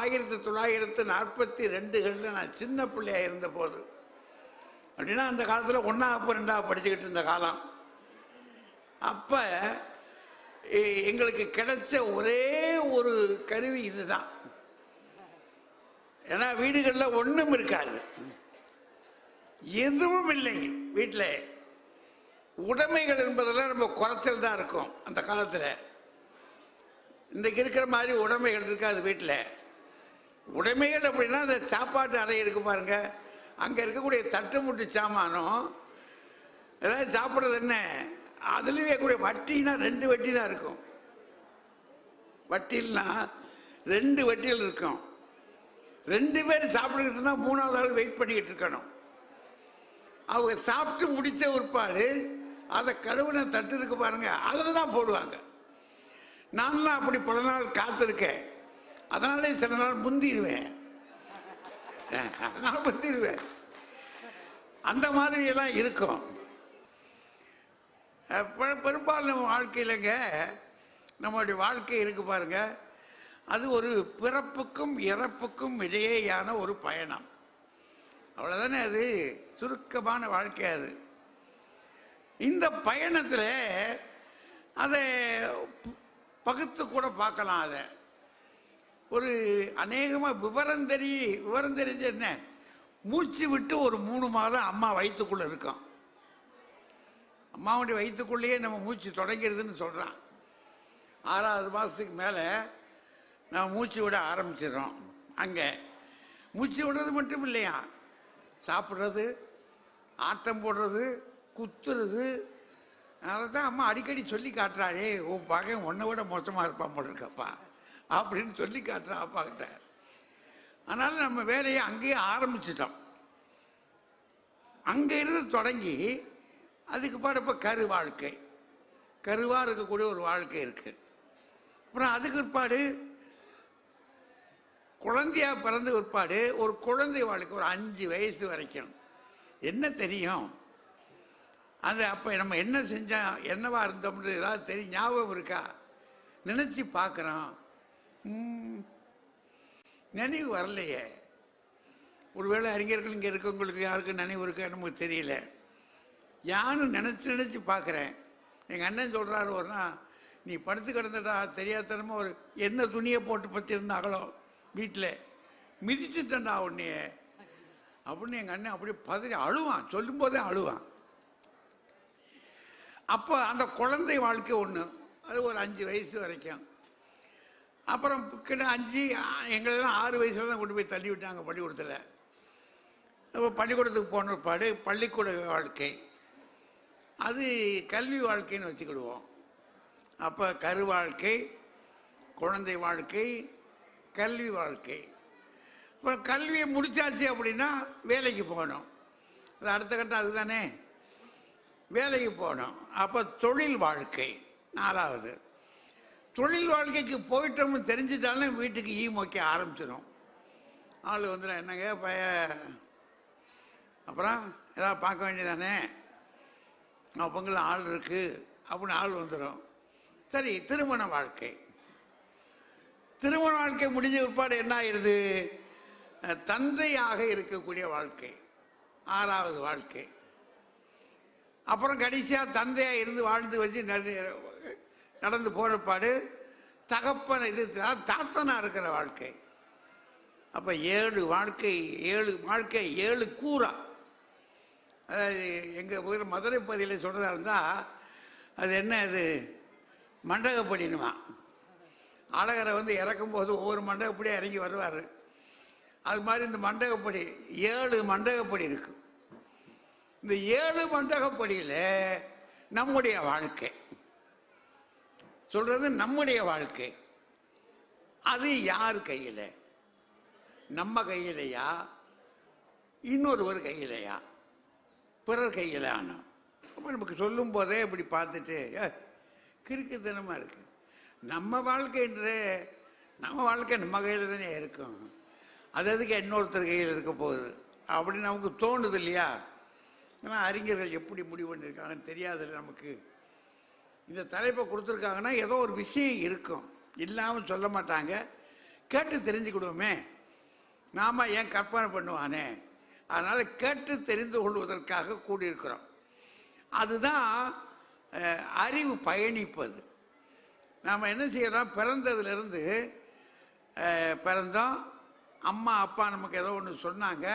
ஆயிரத்தி தொள்ளாயிரத்து நாற்பத்தி ரெண்டுகளில் நான் சின்ன பிள்ளையாக இருந்தபோது. அப்படின்னா அந்த காலத்தில் ஒன்றாவது ரெண்டாவது படிச்சுக்கிட்டு இருந்த காலம். அப்போ எங்களுக்கு கிடைச்ச ஒரே ஒரு கருவி இதுதான். ஏன்னா வீடுகளில் ஒன்றும் இருக்காது. எதுவும் இல்லை வீட்டில் உடைமைகள் என்பதெல்லாம் நம்ம குறைச்சல் தான் இருக்கும் அந்த காலத்தில். இன்றைக்கு இருக்கிற மாதிரி உடைமைகள் இருக்காது வீட்டில் உடைமைகள் அப்படின்னா அந்த சாப்பாட்டு அறை இருக்கு பாருங்க. அங்கே இருக்கக்கூடிய தட்டு முட்டு சாமானம் ஏதாவது சாப்பிட்றது என்ன? அதுலேயே கூடிய வட்டினா ரெண்டு வட்டி தான் இருக்கும். வட்டில்னா ரெண்டு வட்டியில் இருக்கும். ரெண்டு பேர் சாப்பிட்டுக்கிட்டு இருந்தால் மூணாவது ஆள் வெயிட் பண்ணிக்கிட்டு இருக்கணும். அவங்க சாப்பிட்டு முடிச்ச ஒருபாடு அதை கழுவுன தட்டு இருக்கு பாருங்க. அதில் தான் போடுவாங்க. நான்லாம் அப்படி பல நாள் காத்திருக்கேன். அதனாலே சில நாள் முந்திடுவேன். அதனால் முந்திடுவேன். அந்த மாதிரி எல்லாம் இருக்கும் பெரும்பாலும் வாழ்க்கையிலங்க நம்மளுடைய வாழ்க்கை இருக்கு பாருங்க. அது ஒரு பிறப்புக்கும் இறப்புக்கும் இடையேயான ஒரு பயணம். அவ்வளோதானே அது? சுருக்கமான வாழ்க்கை அது. இந்த பயணத்தில் அதை பகுத்து கூட பார்க்கலாம் அதை. ஒரு அநேகமாக விவரம் தெரிய விவரம் தெரிஞ்ச என்ன? மூச்சு விட்டு ஒரு மூணு மாதம் அம்மா வயிற்றுக்குள்ளே இருக்கும் அம்மாவுடைய வயிற்றுக்குள்ளேயே நம்ம மூச்சு தொடங்கிறதுன்னு சொல்கிறான் ஆறாவது மாதத்துக்கு மேலே நம்ம மூச்சு விட ஆரம்பிச்சிடறோம். அங்கே மூச்சு விடுறது மட்டும் இல்லையா? சாப்பிட்றது ஆட்டம் போடுறது குத்துறது. அதனால தான் அம்மா அடிக்கடி சொல்லி காட்டுறாளே உன் பகன் உன்னை விட மோசமாக இருப்பான் போட்டிருக்கப்பா அப்படின்னு சொல்லி காட்டுறான் அப்பா கிட்ட. அதனால நம்ம வேலையை அங்கேயே ஆரம்பிச்சிட்டோம். அங்கே இருந்து தொடங்கி அதுக்கு பாடு இப்போ கரு வாழ்க்கை. கருவாக இருக்கக்கூடிய ஒரு வாழ்க்கை இருக்கு. அப்புறம் அதுக்கு பிற்பாடு குழந்தையாக பிறந்த பிற்பாடு ஒரு குழந்தை வாழ்க்கை ஒரு அஞ்சு வயசு வரைக்கும். என்ன தெரியும்? அது அப்போ நம்ம என்ன செஞ்சோம் என்னவா இருந்தோம்ன்றது ஏதாவது தெரியும் ஞாபகம் இருக்கா? நினச்சி பார்க்குறோம். நினைவு வரலையே. ஒருவேளை அறிஞர்கள் இங்கே இருக்கவங்களுக்கு யாருக்கும் நினைவு இருக்கா நமக்கு தெரியல. யாரும் நினச்சி நினச்சி பார்க்குறேன் எங்கள் அண்ணன் சொல்கிறாரு ஒரு நாள் நீ படுத்து கிடந்துட்டா தெரியாதனமா ஒரு என்ன துணியை போட்டு பற்றிருந்தாங்களோ வீட்டில் மிதிச்சுட்டேன்டா உன்னையே. அப்படின்னு எங்கள் அண்ணன் அப்படியே பதறி அழுவான். சொல்லும்போதே அழுவான். அப்போ அந்த குழந்தை வாழ்க்கை ஒன்று அது ஒரு அஞ்சு வயசு வரைக்கும். அப்புறம் கிட்ட அஞ்சு எங்களெல்லாம் ஆறு வயசுல தான் கொண்டு போய் தள்ளி விட்டாங்க பள்ளிக்கூடத்தில். அப்போ பள்ளிக்கூடத்துக்கு போன பாடு பள்ளிக்கூட வாழ்க்கை. அது கல்வி வாழ்க்கைன்னு வச்சுக்கிடுவோம். அப்போ கரு வாழ்க்கை குழந்தை வாழ்க்கை கல்வி வாழ்க்கை. இப்போ கல்வியை முடிச்சாச்சு அப்படின்னா வேலைக்கு போகணும். அது அடுத்த கட்டம் அதுதானே? வேலைக்கு போகணும். அப்போ தொழில் வாழ்க்கை நாலாவது. தொழில் வாழ்க்கைக்கு போயிட்டோம்னு தெரிஞ்சிட்டாலும் வீட்டுக்கு ஈ மொக்க ஆரம்பிச்சிடும் ஆள் வந்துடும் என்னங்க பய? அப்புறம் ஏதாவது பார்க்க வேண்டியதானே? அவங்கள ஆள் இருக்கு. அப்படின்னு ஆள் வந்துடும் சரி திருமண வாழ்க்கை. திருமண வாழ்க்கை முடிஞ்ச பிற்பாடு என்ன ஆயிருது தந்தையாக இருக்கக்கூடிய வாழ்க்கை. ஆறாவது வாழ்க்கை. அப்புறம் கடைசியாக தந்தையாக இருந்து வாழ்ந்து வச்சு நிறைய நடந்து போனப்பாடு தகப்பன் இது தாத்தனா இருக்கிற வாழ்க்கை. அப்போ ஏழு வாழ்க்கை ஏழு வாழ்க்கை ஏழு கூறா. அதாவது எங்கள் ஊர் மதுரை பகுதியில் சொல்கிறதா இருந்தால் அது என்ன அது? மண்டகப்படினுமா அழகரை வந்து இறக்கும்போது ஒவ்வொரு மண்டகப்படியாக இறங்கி வருவார். அது மாதிரி இந்த மண்டகப்படி ஏழு மண்டகப்படி இருக்கு. இந்த ஏழு மண்டகப்படியில் நம்முடைய வாழ்க்கை. சொல்றது நம்முடைய வாழ்க்கை. அது யார் கையில்? நம்ம கையிலையா? இன்னொருவர் கையிலையா? பிறர் கையில் ஆனோம் அப்போ நமக்கு சொல்லும் போதே இப்படி பார்த்துட்டு கிறுக்குத்தனமாக இருக்கு. நம்ம வாழ்க்கைன்ற நம்ம வாழ்க்கை நம்ம கையில் தானே இருக்கும். அது அதுக்கு இன்னொருத்தர் கையில் இருக்க போகுது? அப்படின்னு நமக்கு தோணுது இல்லையா? ஏன்னா அறிஞர்கள் எப்படி முடிவு பண்ணியிருக்காங்கன்னு தெரியாதுல்ல நமக்கு. இந்த தலைப்பை கொடுத்துருக்காங்கன்னா ஏதோ ஒரு விஷயம் இருக்கும். இல்லாமல் சொல்ல மாட்டாங்க. கேட்டு தெரிஞ்சுக்கிடுவோமே. நாம் ஏன் கற்பனை பண்ணுவானே? அதனால் கேட்டு தெரிந்து கொள்வதற்காக கூடியிருக்கிறோம். அதுதான் அறிவு பயணிப்பது. நாம் என்ன செய்யறோம்? பிறந்ததுலேருந்து பிறந்தோம். அம்மா அப்பா நமக்கு ஏதோ ஒன்று சொன்னாங்க.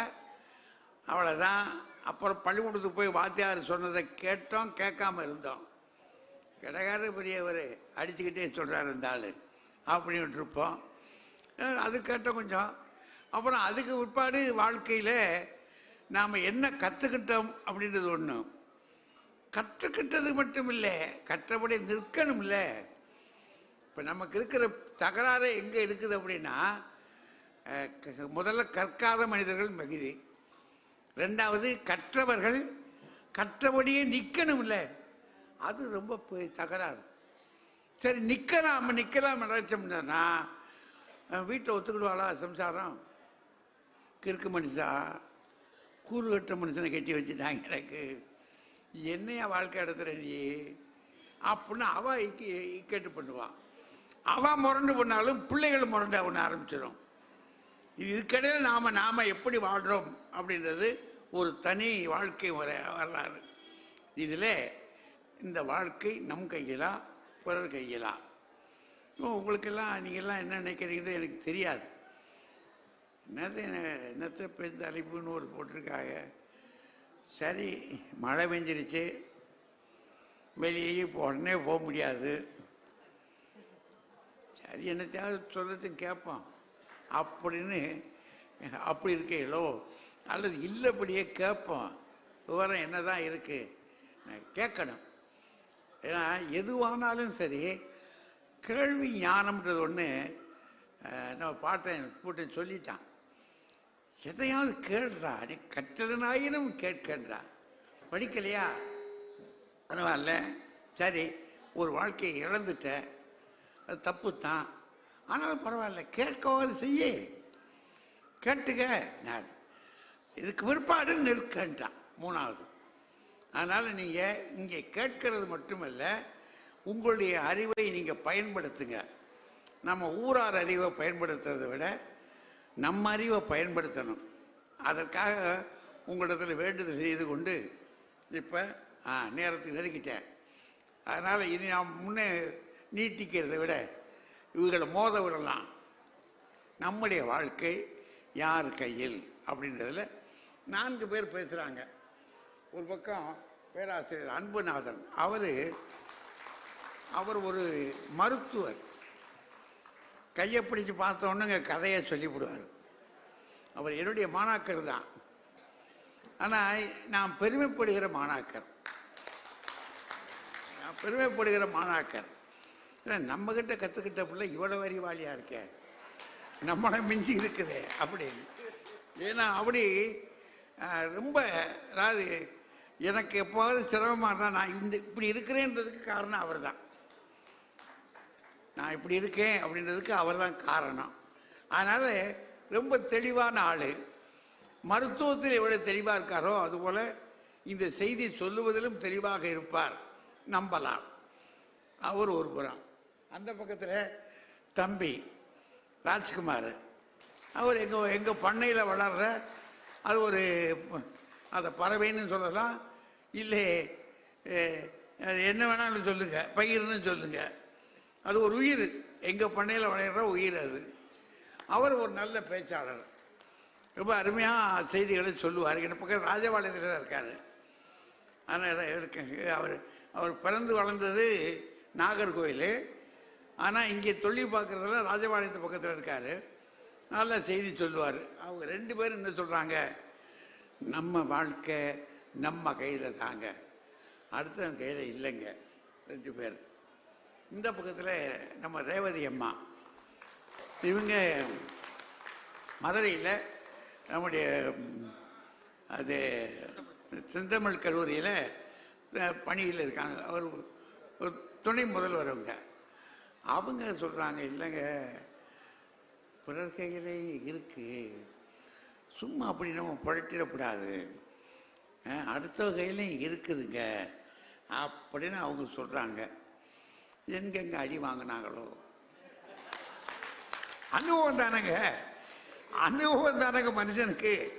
அவ்வளோதான் அப்புறம் பள்ளிக்கூடத்துக்கு போய் வாத்தியார் சொன்னதை கேட்டோம் கேட்காம இருந்தோம். கடைக்காரர் பெரியவர் அடிச்சுக்கிட்டே சொல்கிறார் இந்த ஆள். அப்படின்ட்டு இருப்போம். அது கேட்டோம் கொஞ்சம். அப்புறம் அதுக்கு பிற்பாடு வாழ்க்கையில் நாம் என்ன கற்றுக்கிட்டோம் அப்படின்றது ஒன்று கற்றுக்கிட்டது மட்டும் இல்லை கற்றபடி நிற்கணும் இல்லை இப்போ நமக்கு இருக்கிற தகராறு எங்கே இருக்குது அப்படின்னா க- முதல்ல கற்காத மனிதர்கள் மிகுதி. ரெண்டாவது கற்றவர்கள் கற்றபடியே நிற்கணும் இல்லை அது ரொம்ப தகராறு. சரி நிற்கலாம் நிற்கலாம் நினைச்சோம்னா வீட்டில் ஒத்துக்கிடுவாளா? சம்சாரம். கிறுக்கு மனுஷா? கூறு கட்ட மனுஷனை கட்டி வச்சுட்டாங்க எனக்கு. என்னையா வாழ்க்கை இடத்துல நீ? அப்படின்னு அவ இக்கு இக்கேட்டு பண்ணுவான் அவன் முரண்டு பண்ணாலும் பிள்ளைகள் முரண்டு அவனை ஆரம்பிச்சிடும் இதுக்கிடையில் நாம் நாம் எப்படி வாழ்கிறோம் அப்படின்றது ஒரு தனி வாழ்க்கை வர வரலாறு. இதில் இந்த வாழ்க்கை நம் கையிலா பிறர் கையிலா? இப்போ உங்களுக்கெல்லாம் நீங்கள்லாம் என்ன நினைக்கிறீங்கன்னு எனக்கு தெரியாது. என்னத்தை என்னத்தை பெருந்த அழைப்புன்னு ஒரு போட்டிருக்காங்க. சரி மழை பெஞ்சிருச்சு. வெளியே இப்போ உடனே போக முடியாது. சரி என்னத்தையாவது சொல்லட்டும் கேட்போம். அப்படின்னு அப்படி இருக்கீங்களோ அல்லது இல்லைப்படியே கேட்போம். விவரம் என்ன தான் இருக்குது கேட்கணும். ஏன்னா எதுவானாலும் சரி கேள்வி ஞானம்ன்றது ஒன்று நம்ம பாட்டேன் போட்டு சொல்லிட்டான். எதையாவது கேள்றா நீ கற்றதனாயினும் கேட்கன்றா. படிக்கலையா? பரவாயில்ல. சரி ஒரு வாழ்க்கையை இழந்துட்ட. அது தப்பு தான் ஆனாலும் பரவாயில்ல கேட்கவாது செய்ய. கேட்டுக்க நான். இதுக்கு பிற்பாடு நிற்கன்றான் மூணாவது. அதனால் நீங்கள் இங்கே கேட்கறது மட்டுமல்ல உங்களுடைய அறிவை நீங்கள் பயன்படுத்துங்க. நம்ம ஊரார் அறிவை பயன்படுத்துறதை விட நம்ம அறிவை பயன்படுத்தணும். அதற்காக உங்களிடத்தில் வேண்டுதல் செய்து கொண்டு இப்போ ஆ நேரத்துக்கு நெருக்கிட்டேன். அதனால் இனி நாம் முன்னே நீட்டிக்கிறதை விட இவங்களை மோத விடலாம். நம்முடைய வாழ்க்கை யார் கையில்? அப்படின்றதில் நான்கு பேர் பேசுகிறாங்க ஒரு பக்கம் பேராசிரியர் அன்புநாதன். அவர் அவர் ஒரு மருத்துவர். கையை பிடிச்சி பார்த்தோன்னுங்க கதையை சொல்லிவிடுவார். அவர் என்னுடைய மாணாக்கர் தான். ஆனால் நான் பெருமைப்படுகிற மாணாக்கர். நான் பெருமைப்படுகிற மாணாக்கர். ஏன்னா நம்மக்கிட்ட கற்றுக்கிட்ட பிள்ளை இவ்வளோ அறிவாளியாக இருக்கே. நம்மளை மிஞ்சி இருக்குது அப்படின்னு. ஏன்னா அப்படி ரொம்ப அதாவது எனக்கு எப்போது சிரமமாக இருந்தால் நான் இந்த இப்படி இருக்கிறேன்றதுக்கு காரணம் அவர் தான் நான் இப்படி இருக்கேன் அப்படின்றதுக்கு அவர் தான் காரணம். அதனால் ரொம்ப தெளிவான ஆள். மருத்துவத்தில் எவ்வளோ தெளிவாக இருக்காரோ அதுபோல் இந்த செய்தி சொல்லுவதிலும் தெளிவாக இருப்பார். நம்பலாம். அவர் ஒரு புறம். அந்த பக்கத்தில் தம்பி ராஜ்குமார். அவர் எங்கள் எங்கள் பண்ணையில் வளர்ற அது ஒரு அதை பறவைன்னு சொல்லலாம். இல்லை அது என்ன வேணாலும் சொல்லுங்க. பயிர்னு சொல்லுங்க. அது ஒரு உயிர். எங்கள் பண்ணையில் விளையிற உயிர் அது. அவர் ஒரு நல்ல பேச்சாளர். ரொம்ப அருமையாக செய்திகளை சொல்லுவார். என் பக்கம் ராஜபாளையத்தில் தான் இருக்கார். ஆனால் இருக்க. அவர் அவர் பிறந்து வளர்ந்தது நாகர்கோவில் ஆனால் இங்கே தொழில் பார்க்குறதுல ராஜபாளையத்து பக்கத்தில் இருக்கார். நல்ல செய்தி சொல்லுவார். அவங்க ரெண்டு பேரும் என்ன சொல்கிறாங்க நம்ம வாழ்க்கை நம்ம கையில் தாங்க. அடுத்தவங்க கையில் இல்லைங்க. ரெண்டு பேர். இந்த பக்கத்தில் நம்ம ரேவதி அம்மா. இவங்க மதுரையில் நம்முடைய அது செந்தமிழ் கல்லூரியில் பணியில் இருக்காங்க. அவர் ஒரு துணை முதல்வர் அவங்க அவங்க சொல்கிறாங்க இல்லைங்க பிறர் கையிலே இருக்குது சும்மா அப்படி நம்ம புழட்டிடக்கூடாது அடுத்த கையிலையும் இருக்குதுங்க. அப்படின்னு அவங்க சொல்கிறாங்க எங்கெங்க அடி வாங்கினாங்களோ? அனுபவம் தானங்க. அனுபவம் தானேங்க மனுஷனுக்கு.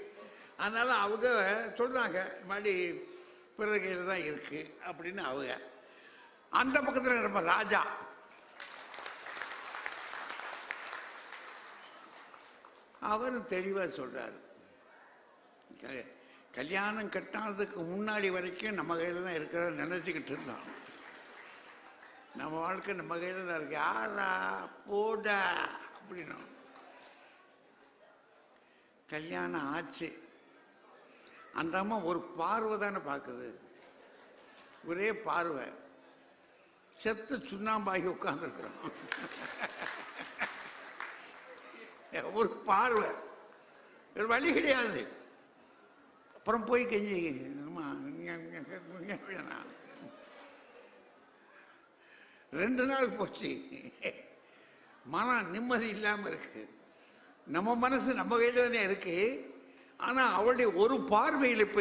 அதனால் அவங்க சொல்கிறாங்க மறுபடி மாதிரி கையில் தான் இருக்குது அப்படின்னு அவங்க. அந்த பக்கத்தில் நம்ம ராஜா. அவரும் தெளிவாக சொல்கிறார் சரி கல்யாணம் கட்டாததுக்கு முன்னாடி வரைக்கும் நம்ம கையில் தான் இருக்கிறத நினச்சிக்கிட்டு இருந்தான். நம்ம வாழ்க்கை நம்ம கையில் தான் இருக்கு. யாரா? போடா. அப்படின்னோம் கல்யாணம் ஆச்சு. அந்த அம்மா ஒரு பார்வை தானே பார்க்குது. ஒரே பார்வை. செத்து சுண்ணாம்பாகி உட்காந்துருக்குறோம் ஒரு பார்வை. ஒரு வழி கிடையாது. அப்புறம் போய் கெஞ்சி ரெண்டு நாள் போச்சு. மன நிம்மதி இல்லாமல் இருக்கு. நம்ம மனசு நம்ம கையில் தானே இருக்கு. ஆனால் அவளுடைய ஒரு பார்வையில் இப்போ